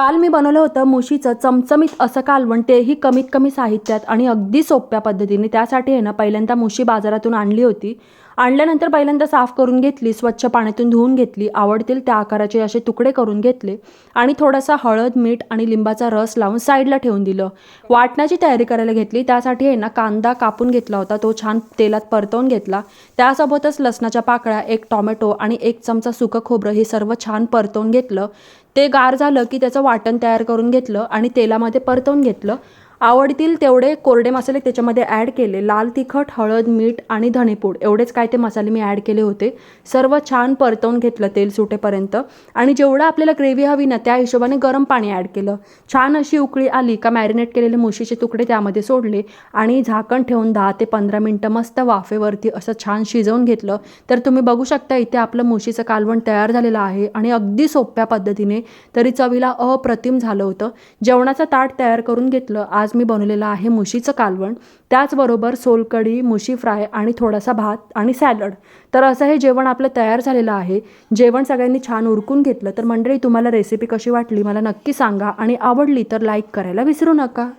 काल मी बनवलं होतं मुशीचं चमचमीत असं कालवण तेही कमीत कमी साहित्यात आणि अगदी सोप्या पद्धतीने. त्यासाठी आहे ना पहिल्यांदा मुशी बाजारातून आणली होती. आणल्यानंतर पहिल्यांदा साफ करून घेतली स्वच्छ पाण्यातून धुवून घेतली आवडतील त्या आकाराचे असे तुकडे करून घेतले आणि थोडासा हळद मीठ आणि लिंबाचा रस लावून साईडला ठेवून दिलं. वाटण्याची तयारी करायला घेतली. त्यासाठी आहे ना कांदा कापून घेतला होता. तो छान तेलात परतवून घेतला. त्यासोबतच लसणाच्या पाकळ्या एक टॉमॅटो आणि एक चमचा सुकं खोबरं हे सर्व छान परतवून घेतलं. ते गार झालं की त्याचं वाटण तयार करून घेतलं आणि तेलामध्ये परतवून घेतलं. आवडतील तेवढे कोरडे मसाले त्याच्यामध्ये ॲड केले. लाल तिखट हळद मीठ आणि धणेपूड एवढेच काय ते मसाले मी ॲड केले होते. सर्व छान परतवून घेतलं तेल सुटेपर्यंत. आणि जेवढं आपल्याला ग्रेव्ही हवी ना त्या हिशोबाने गरम पाणी ॲड केलं. छान अशी उकळी आली का मॅरिनेट केलेले मुशीचे तुकडे त्यामध्ये सोडले आणि झाकण ठेवून दहा ते पंधरा मिनटं मस्त वाफेवरती असं छान शिजवून घेतलं. तर तुम्ही बघू शकता इथे आपलं मुशीचं कालवण तयार झालेलं आहे आणि अगदी सोप्या पद्धतीने तरी चवीला अप्रतिम झालं होतं. जेवणाचं ताट तयार करून घेतलं. आज मी बनवलेलं आहे मुशीचं कालवण. त्याचबरोबर सोलकढी मुशी फ्राय आणि थोडासा भात आणि सॅलड. तर असं हे जेवण आपलं तयार झालेलं आहे. जेवण सगळ्यांनी छान उरकून घेतलं. तर मंडळी तुम्हाला रेसिपी कशी वाटली? मला नक्की सांगा. आणि आवडली तर लाईक करायला विसरू नका.